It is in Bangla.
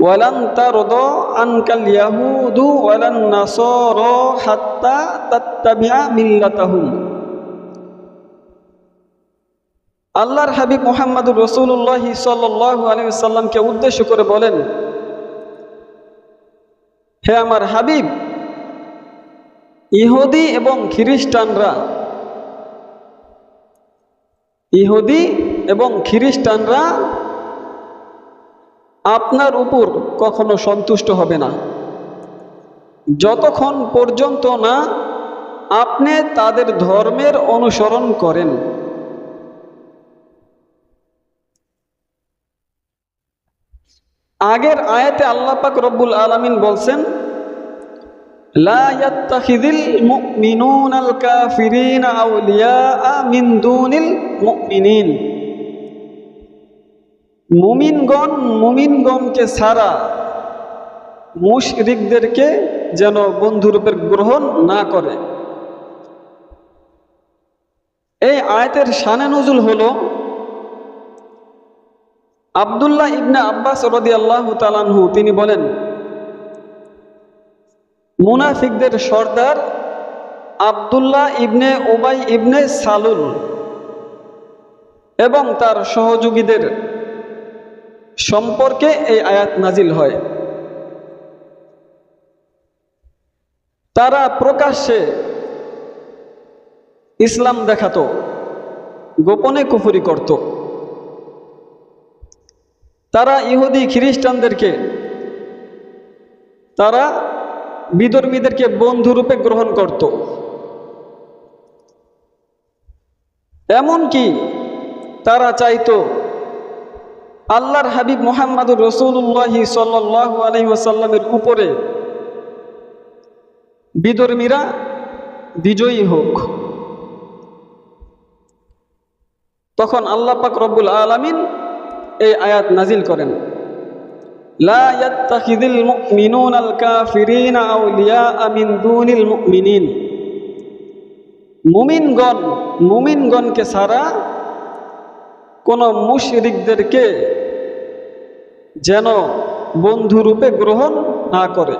আনকাল ইয়াহুদু হাত্তা আল্লাহর হাবিব মোহাম্মদুর রসুল্লাহ সাল্লাহ আলসালামকে উদ্দেশ্য করে বলেন, হে আমার হাবিব, ইহুদি এবং খ্রিস্টানরা, ইহুদি এবং খ্রিস্টানরা আপনার উপর কখনো সন্তুষ্ট হবে না। যতক্ষণ পর্যন্ত না আপনি তাদের ধর্মের অনুসরণ করেন। আগের আয়াতে আল্লাহ পাক রব্বুল আলামিন বলছেন, লা ইয়াত্তাখিযিল মুমিনুনাল কাফিরিনা আউলিয়াআ মিন দুনিল মুমিনিন। মুমিনগণ মুমিনগণকে ছাড়া মুশরিকদেরকে যেন বন্ধুরূপের গ্রহণ না করে। এই আয়তের শানে নজুল হলো, আবদুল্লাহ ইবনে আব্বাস রদি আল্লাহ তালানহু তিনি বলেন, মুনাফিকদের সর্দার আবদুল্লাহ ইবনে ওবাই ইবনে সালুল এবং তার সহযোগীদের সম্পর্কে এই আয়াত নাজিল হয়। তারা প্রকাশ্যে ইসলাম দেখাত, গোপনে কুফুরি করত। তারা ইহুদি খ্রিস্টানদেরকে, তারা বিধর্মীদেরকে বন্ধুরূপে গ্রহণ করত। এমনকি তারা চাইতো আল্লাহর হাবিব মোহাম্মদুর রসুল্লাহ সাল্লাহ আলহিহাসাল্লামের উপরে বিদর্মীরা বিজয়ী হোক। তখন আল্লাহ পাক রব্বুল আলামিন এই আয়াত নাজিল করেন। লা মিন মুমিনগণ, মুমিনগণকে ছাড়া কোন মুশরিকদেরকে যেন বন্ধুরূপে গ্রহণ না করে।